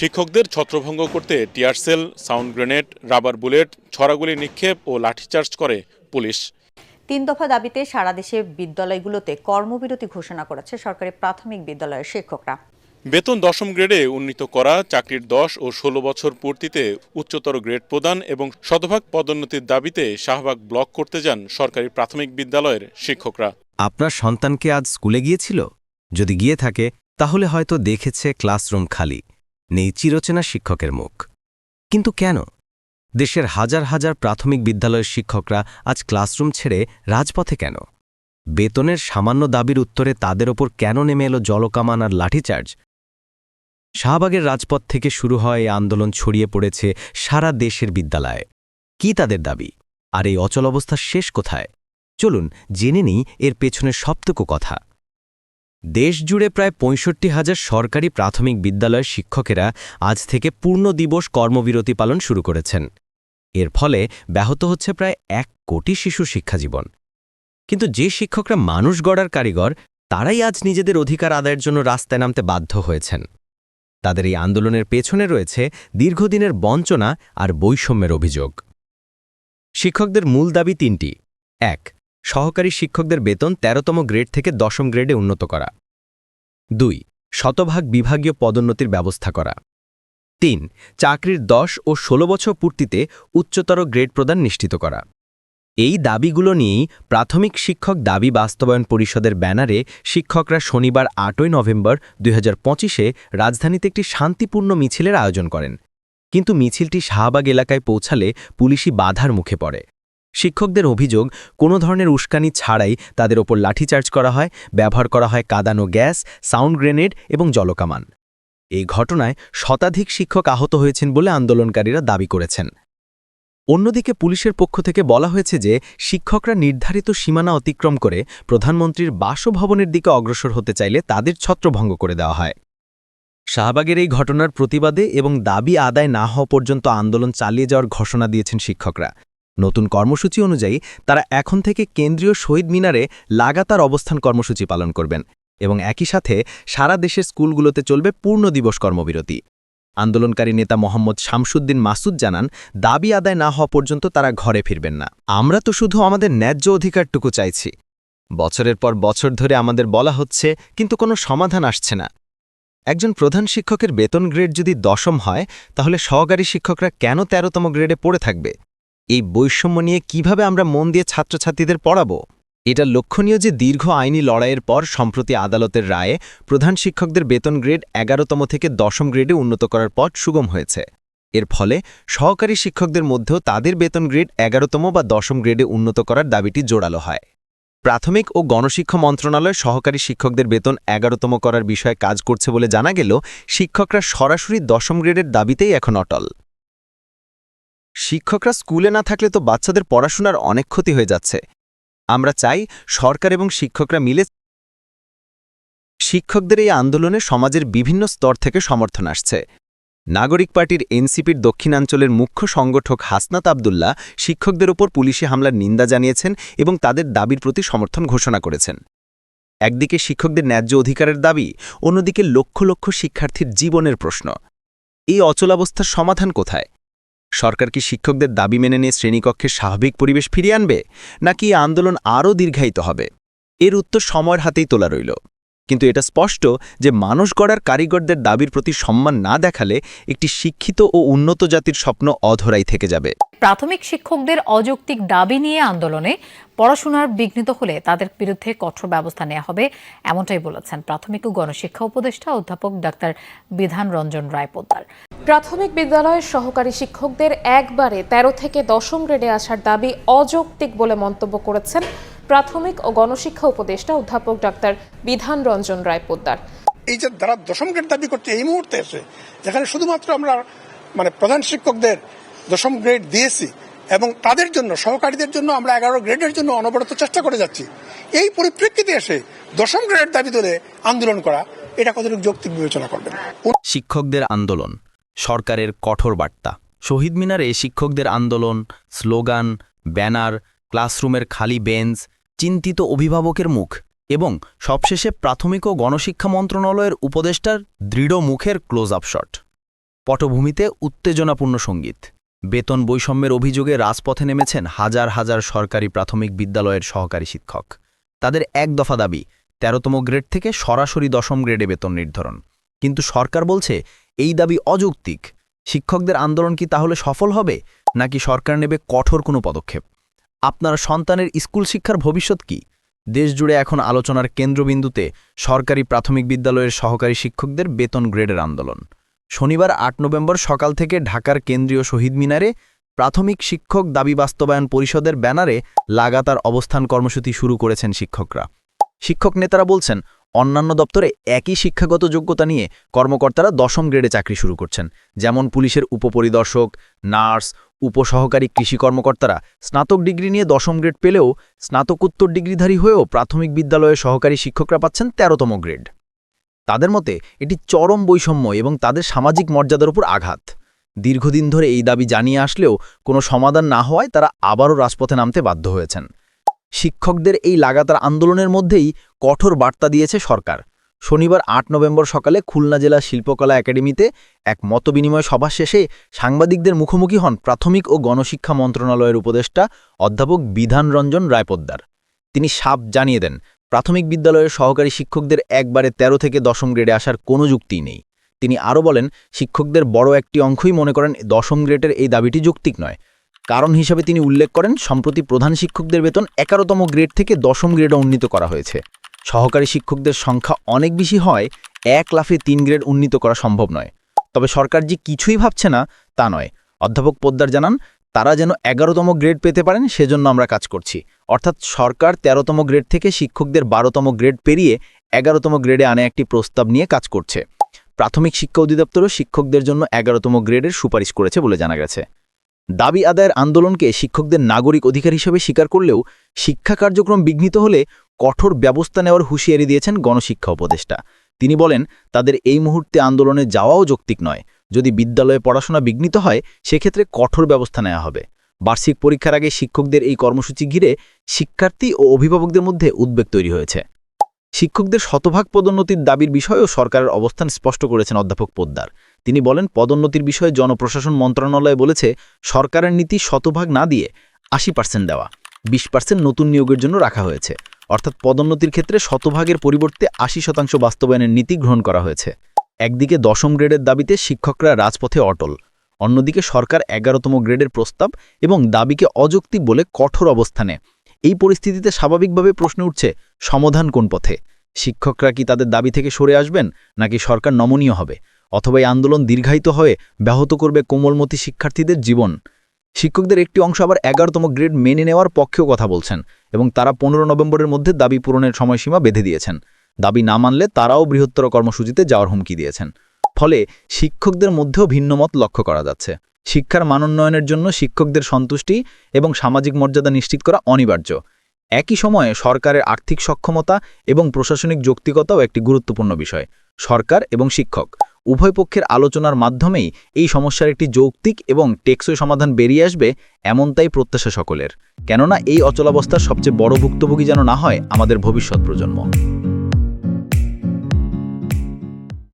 শিক্ষকদের ছত্রভঙ্গ করতে tear shell sound grenade rubber bullet ছড়াগুলি নিক্ষেপ ও লাঠিচার্জ করে পুলিশ। তিন দফা দাবিতে সারা দেশে বিদ্যালয়গুলোতে কর্মবিরতি ঘোষণা করেছে সরকারি প্রাথমিক বিদ্যালয়ের শিক্ষকরা। বেতন দশম গ্রেডে উন্নীত করা চাকরির দশ ও ষোলো বছর পূর্তিতে উচ্চতর গ্রেড প্রদান এবং শতভাগ পদোন্নতির দাবিতে শাহবাগ ব্লক করতে যান সরকারি প্রাথমিক বিদ্যালয়ের শিক্ষকরা। আপনার সন্তানকে আজ স্কুলে গিয়েছিল? যদি গিয়ে থাকে তাহলে হয়তো দেখেছে ক্লাসরুম খালি। নেই চিরচেনা শিক্ষকের মুখ। কিন্তু কেন? দেশের হাজার হাজার প্রাথমিক বিদ্যালয়ের শিক্ষকরা আজ ক্লাসরুম ছেড়ে রাজপথে কেন? বেতনের সামান্য দাবির উত্তরে তাদের ওপর কেন নেমে এলো জলকামান আর লাঠিচার্জ? শাহবাগের রাজপথ থেকে শুরু হয় এই আন্দোলন ছড়িয়ে পড়েছে সারা দেশের বিদ্যালয়ে। কি তাদের দাবি? আর এই অচল অবস্থা শেষ কোথায়? চলুন জেনে নিই এর পেছনের সপ্তকু কথা। দেশজুড়ে প্রায় পঁয়ষট্টি হাজার সরকারি প্রাথমিক বিদ্যালয়ের শিক্ষকেরা আজ থেকে পূর্ণ দিবস কর্মবিরতি পালন শুরু করেছেন। এর ফলে ব্যাহত হচ্ছে প্রায় এক কোটি শিশু শিক্ষাজীবন কিন্তু যে শিক্ষকরা মানুষ গড়ার কারিগর, তারাই আজ নিজেদের অধিকার আদায়ের জন্য রাস্তায় নামতে বাধ্য হয়েছেন। তাদের এই আন্দোলনের পেছনে রয়েছে দীর্ঘদিনের বঞ্চনা আর বৈষম্যের অভিযোগ। শিক্ষকদের মূল দাবি তিনটি। এক সহকারী শিক্ষকদের বেতন তেরোতম গ্রেড থেকে দশম গ্রেডে উন্নত করা। দুই, শতভাগ বিভাগীয় পদোন্নতির ব্যবস্থা করা। তিন, চাকরির দশ ও ১৬ বছর পূর্তিতে উচ্চতর গ্রেড প্রদান নিশ্চিত করা। এই দাবিগুলো নিয়েই প্রাথমিক শিক্ষক দাবি বাস্তবায়ন পরিষদের ব্যানারে শিক্ষকরা শনিবার আটই নভেম্বর দুই রাজধানীতে একটি শান্তিপূর্ণ মিছিলের আয়োজন করেন। কিন্তু মিছিলটি শাহবাগ এলাকায় পৌঁছালে পুলিশি বাধার মুখে পড়ে। শিক্ষকদের অভিযোগ, কোনো ধরনের উস্কানি ছাড়াই তাদের ওপর লাঠিচার্জ করা হয়, ব্যবহার করা হয় কাদানো গ্যাস, সাউন্ড গ্রেনেড এবং জলকামান। এই ঘটনায় শতাধিক শিক্ষক আহত হয়েছেন বলে আন্দোলনকারীরা দাবি করেছেন। অন্যদিকে পুলিশের পক্ষ থেকে বলা হয়েছে যে, শিক্ষকরা নির্ধারিত সীমানা অতিক্রম করে প্রধানমন্ত্রীর বাসভবনের দিকে অগ্রসর হতে চাইলে তাদের ছত্রভঙ্গ করে দেওয়া হয়। শাহবাগের এই ঘটনার প্রতিবাদে এবং দাবি আদায় না হওয়া পর্যন্ত আন্দোলন চালিয়ে যাওয়ার ঘোষণা দিয়েছেন শিক্ষকরা। নতুন কর্মসূচি অনুযায়ী তারা এখন থেকে কেন্দ্রীয় শহীদ মিনারে লাগাতার অবস্থান কর্মসূচি পালন করবেন এবং একই সাথে সারা দেশের স্কুলগুলোতে চলবে পূর্ণ দিবস কর্মবিরতি। আন্দোলনকারী নেতা মোহাম্মদ শামসুদ্দিন মাসুদ জানান, দাবি আদায় না হওয়া পর্যন্ত তারা ঘরে ফিরবেন না। আমরা তো শুধু আমাদের ন্যায্য অধিকারটুকু চাইছি। বছরের পর বছর ধরে আমাদের বলা হচ্ছে, কিন্তু কোনো সমাধান আসছে না। একজন প্রধান শিক্ষকের বেতন গ্রেড যদি দশম হয়, তাহলে সহকারী শিক্ষকরা কেন তেরোতম গ্রেডে পড়ে থাকবে? এই বৈষম্য নিয়ে কীভাবে আমরা মন দিয়ে ছাত্রছাত্রীদের পড়াবো? এটা লক্ষণীয় যে দীর্ঘ আইনি লড়াইয়ের পর, সম্প্রতি আদালতের রায়ে, প্রধান শিক্ষকদের বেতন গ্রেড এগারোতম থেকে দশম গ্রেডে উন্নত করার পথ সুগম হয়েছে। এর ফলে, সহকারী শিক্ষকদের মধ্যেও তাদের বেতন গ্রেড এগারোতম বা দশম গ্রেডে উন্নত করার দাবিটি জোরালো হয়। প্রাথমিক ও গণশিক্ষা মন্ত্রণালয় সহকারী শিক্ষকদের বেতন এগারোতম করার বিষয়ে কাজ করছে বলে জানা গেল শিক্ষকরা সরাসরি দশম গ্রেডের দাবিতেই এখন অটল। শিক্ষকরা স্কুলে না থাকলে তো বাচ্চাদের পড়াশোনার অনেক ক্ষতি হয়ে যাচ্ছে। আমরা চাই সরকার এবং শিক্ষকরা মিলে শিক্ষকদের এই আন্দোলনে সমাজের বিভিন্ন স্তর থেকে সমর্থন আসছে। নাগরিক পার্টির এনসিপির দক্ষিণাঞ্চলের মুখ্য সংগঠক হাসনাত আবদুল্লাহ শিক্ষকদের ওপর পুলিশি হামলার নিন্দা জানিয়েছেন এবং তাদের দাবির প্রতি সমর্থন ঘোষণা করেছেন। একদিকে শিক্ষকদের ন্যায্য অধিকারের দাবি, অন্যদিকে লক্ষ লক্ষ শিক্ষার্থীর জীবনের প্রশ্ন। এই অচলাবস্থার সমাধান কোথায়? সরকার কি শিক্ষকদের দাবি মেনে নিয়ে শ্রেণীকক্ষের স্বাভাবিক পরিবেশ ফিরিয়ে আনবে? নাকি আন্দোলন আরও দীর্ঘায়িত হবে? এর উত্তর সময়ের হাতেই তোলা রইল। কিন্তু এটা স্পষ্ট যে মানুষ গড়ার কারিগরদের দাবির প্রতি সম্মান না দেখালে একটি শিক্ষিত ও উন্নত জাতির স্বপ্ন অধরাই থেকে যাবে। প্রাথমিক শিক্ষকদের অযৌক্তিক দাবি নিয়ে আন্দোলনে পড়াশোনার বিঘ্নিত হলে তাদের বিরুদ্ধে কঠোর ব্যবস্থা নেওয়া হবে এমনটাই বলেছেন প্রাথমিক ও গণশিক্ষা উপদেষ্টা অধ্যাপক ডাক্তার বিধান রঞ্জন রায় পোদ্দার। প্রাথমিক বিদ্যালয়ের সহকারী শিক্ষকদের একবারে ১৩ থেকে দশম গ্রেডে আসার দাবি অযৌক্তিক বলে মন্তব্য করেছেন প্রাথমিক ও গণশিক্ষা উপদেষ্টা অধ্যাপক ডাক্তার বিধান রঞ্জন রায় পোদ্দার। এই যে যারা দশম গ্রেড দাবি করছে এই মুহূর্তে এসে যেখানে শুধুমাত্র আমরা মানে প্রধান শিক্ষকদের দশম গ্রেড দিয়েছি এবং তাদের জন্য সহকারীদের জন্য আমরা এগারো গ্রেডের জন্য অনবরত চেষ্টা করে যাচ্ছি এই পরিপ্রেক্ষিতে এসে দশম গ্রেডের দাবি ধরে আন্দোলন করা এটা কতটুকু যৌক্তিক বিবেচনা করবেন? শিক্ষকদের আন্দোলন সরকারের কঠোর বার্তা। শহীদ মিনারে শিক্ষকদের আন্দোলন স্লোগান ব্যানার ক্লাসরুমের খালি বেঞ্চ চিন্তিত অভিভাবকের মুখ এবং সবশেষে প্রাথমিক ও গণশিক্ষা মন্ত্রণালয়ের উপদেষ্টার দৃঢ় মুখের ক্লোজ আপ শট। পটভূমিতে উত্তেজনাপূর্ণ সংগীত। বেতন বৈষম্যের অভিযোগে রাজপথে নেমেছেন হাজার হাজার সরকারি প্রাথমিক বিদ্যালয়ের সহকারী শিক্ষক। তাদের এক দফা দাবি, তেরোতম গ্রেড থেকে সরাসরি দশম গ্রেডে বেতন নির্ধারণ। কিন্তু সরকার বলছে, এই দাবি অযৌক্তিক। শিক্ষকদের আন্দোলন কি তাহলে সফল হবে? নাকি সরকার নেবে কঠোর কোনো পদক্ষেপ? আপনার সন্তানের স্কুল শিক্ষার ভবিষ্যৎ কি? দেশজুড়ে এখন আলোচনার কেন্দ্রবিন্দুতে সরকারি প্রাথমিক বিদ্যালয়ের সহকারী শিক্ষকদের বেতন গ্রেডের আন্দোলন। শনিবার আট নভেম্বর সকাল থেকে ঢাকার কেন্দ্রীয় শহীদ মিনারে প্রাথমিক শিক্ষক দাবি বাস্তবায়ন পরিষদের ব্যানারে লাগাতার অবস্থান কর্মসূচি শুরু করেছেন শিক্ষকরা। শিক্ষক নেতারা বলছেন, অন্যান্য দপ্তরে একই শিক্ষাগত যোগ্যতা নিয়ে কর্মকর্তারা দশম গ্রেডে চাকরি শুরু করছেন। যেমন পুলিশের উপপরিদর্শক, নার্স, উপসহকারী কৃষি কর্মকর্তারা স্নাতক ডিগ্রি নিয়ে দশম গ্রেড পেলেও স্নাতকোত্তর ডিগ্রিধারী হয়েও প্রাথমিক বিদ্যালয়ে সহকারী শিক্ষকরা পাচ্ছেন তেরোতম গ্রেড। তাদের মতে, এটি চরম বৈষম্য এবং তাদের সামাজিক মর্যাদার উপর আঘাত। দীর্ঘদিন ধরে এই দাবি জানিয়ে আসলেও কোনো সমাধান না হওয়ায় তারা আবারও রাজপথে নামতে বাধ্য হয়েছেন। শিক্ষকদের এই লাগাতার আন্দোলনের মধ্যেই কঠোর বার্তা দিয়েছে সরকার। শনিবার আট নভেম্বর সকালে খুলনা জেলা শিল্পকলা একাডেমিতে এক মতবিনিময় সভা শেষে সাংবাদিকদের মুখোমুখি হন প্রাথমিক ও গণশিক্ষা মন্ত্রণালয়ের উপদেষ্টা অধ্যাপক বিধান রঞ্জন রায়পোদ্দার। তিনি সাপ জানিয়ে দেন, প্রাথমিক বিদ্যালয়ের সহকারী শিক্ষকদের একবারে ১৩ থেকে দশম গ্রেডে আসার কোনো যুক্তিই নেই। তিনি আরও বলেন, শিক্ষকদের বড় একটি অংশই মনে করেন দশম গ্রেডের এই দাবিটি যৌক্তিক নয়। কারণ হিসাবে তিনি উল্লেখ করেন, সম্প্রতি প্রধান শিক্ষকদের বেতন এগারোতম গ্রেড থেকে দশম গ্রেডে উন্নীত করা হয়েছে। সহকারী শিক্ষকদের সংখ্যা অনেক বেশি হয়, এক লাফে তিন গ্রেড উন্নীত করা সম্ভব নয়। তবে সরকার যে কিছুই ভাবছে না, তা নয়। অধ্যাপক পোদ্দার জানান, তারা যেন এগারোতম গ্রেড পেতে পারেন, সেজন্য আমরা কাজ করছি। অর্থাৎ সরকার তেরোতম গ্রেড থেকে শিক্ষকদের বারোতম গ্রেড পেরিয়ে এগারোতম গ্রেডে আনে একটি প্রস্তাব নিয়ে কাজ করছে। প্রাথমিক শিক্ষা অধিদপ্তরও শিক্ষকদের জন্য এগারোতম গ্রেডের সুপারিশ করেছে বলে জানা গেছে। দাবি আদায়ের আন্দোলনকে শিক্ষকদের নাগরিক অধিকার হিসেবে স্বীকার করলেও শিক্ষা কার্যক্রম বিঘ্নিত হলে কঠোর ব্যবস্থা নেওয়ার হুঁশিয়ারি দিয়েছেন গণশিক্ষা উপদেষ্টা। তিনি বলেন, তাদের এই মুহূর্তে আন্দোলনে যাওয়াও যৌক্তিক নয়। যদি বিদ্যালয়ে পড়াশোনা বিঘ্নিত হয়, সেক্ষেত্রে কঠোর ব্যবস্থা নেওয়া হবে। বার্ষিক পরীক্ষার আগে শিক্ষকদের এই কর্মসূচি ঘিরে শিক্ষার্থী ও অভিভাবকদের মধ্যে উদ্বেগ তৈরি হয়েছে। শিক্ষকদের শতভাগ পদোন্নতির দাবির বিষয়েও সরকারের অবস্থান স্পষ্ট করেছেন অধ্যাপক পোদ্দার। তিনি বলেন, পদোন্নতির বিষয়ে জনপ্রশাসন মন্ত্রণালয় বলেছে, সরকারের নীতি শতভাগ না দিয়ে আশি পার্সেন্ট দেওয়া, বিশ পার্সেন্ট নতুন নিয়োগের জন্য রাখা হয়েছে। অর্থাৎ পদোন্নতির ক্ষেত্রে শতভাগের পরিবর্তে আশি শতাংশ বাস্তবায়নের নীতি গ্রহণ করা হয়েছে। একদিকে দশম গ্রেডের দাবিতে শিক্ষকরা রাজপথে অটল, অন্যদিকে সরকার এগারোতম গ্রেডের প্রস্তাব এবং দাবিকে অযৌক্তিক বলে কঠোর অবস্থানে এই পরিস্থিতিতে স্বাভাবিকভাবে প্রশ্ন উঠছে, সমাধান কোন পথে? শিক্ষকরা কি তাদের দাবি থেকে সরে আসবেন, নাকি সরকার নমনীয় হবে? অথবা এই আন্দোলন দীর্ঘায়িত হয়ে ব্যাহত করবে কোমলমতি শিক্ষার্থীদের জীবন? শিক্ষকদের একটি অংশ আবার এগারোতম গ্রেড মেনে নেওয়ার পক্ষেও কথা বলছেন এবং তারা পনেরো নভেম্বরের মধ্যে দাবি পূরণের সময়সীমা বেঁধে দিয়েছেন। দাবি না মানলে তারাও বৃহত্তর কর্মসূচিতে যাওয়ার হুমকি দিয়েছেন। ফলে শিক্ষকদের মধ্যেও ভিন্নমত লক্ষ্য করা যাচ্ছে। শিক্ষার মানোন্নয়নের জন্য শিক্ষকদের সন্তুষ্টি এবং সামাজিক মর্যাদা নিশ্চিত করা অনিবার্য। একই সময়ে সরকারের আর্থিক সক্ষমতা এবং প্রশাসনিক যৌক্তিকতাও একটি গুরুত্বপূর্ণ বিষয়। সরকার এবং শিক্ষক উভয় পক্ষের আলোচনার মাধ্যমেই এই সমস্যার একটি যৌক্তিক এবং টেকসই সমাধান বেরিয়ে আসবে এমনটাই প্রত্যাশা সকলের। কেননা এই অচলাবস্থার সবচেয়ে বড় ভুক্তভোগী যেন না হয় আমাদের ভবিষ্যৎ প্রজন্ম।